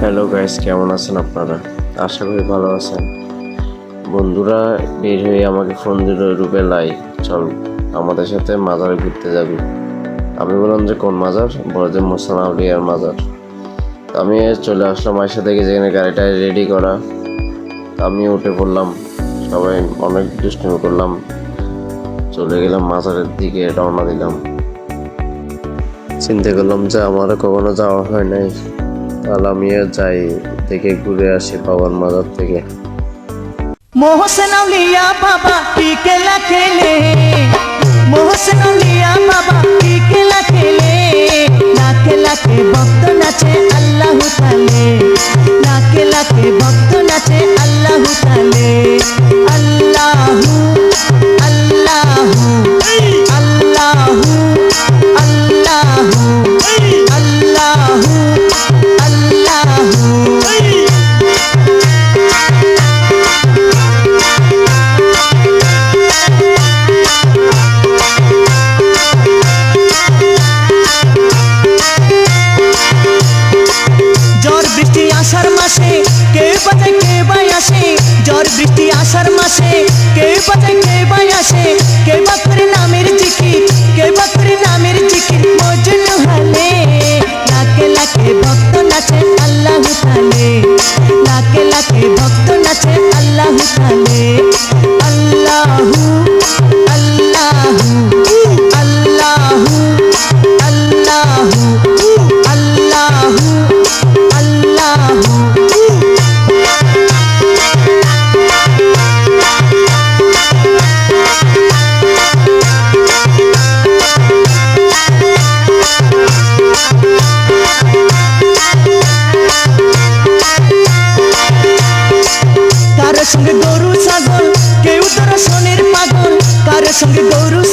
Hello guys কেমন আছেন আপনারা? আশা করি ভালো আছেন। বন্ধুরা, বের হয়ে আমাকে ফোন দিল রূপে লাই চল, আমাদের সাথে মাজার ঘুরতে যাবি। আমি বললাম যে, কোন মাজার? বড়দের মোসান আউলিয়ার মাজার। আমি চলে আসলাম আয়সা থেকে যেখানে গাড়িটা রেডি করা। আমি উঠে পড়লাম। সবাই অনেক দুষ্টুমি করলাম। চলে গেলাম মাজারের দিকে, রওনা দিলাম। চিন্তা করলাম যে আমারও কখনো যাওয়া হয় নাই। তাহলে আমিও যাই, দেখে ঘুরে আসি বাবার মাজার থেকে। মোহসনালিয়া বাবা, কি খেলা খেলে? মোহসনালিয়া বাবা, কি খেলা খেলে? আষাঢ় মাসে কে বাজে কে বাই আসে জ্বর বৃষ্টি আষাঢ় মাসে কে বাজে কে বাই আসে জানে sobre Borussia.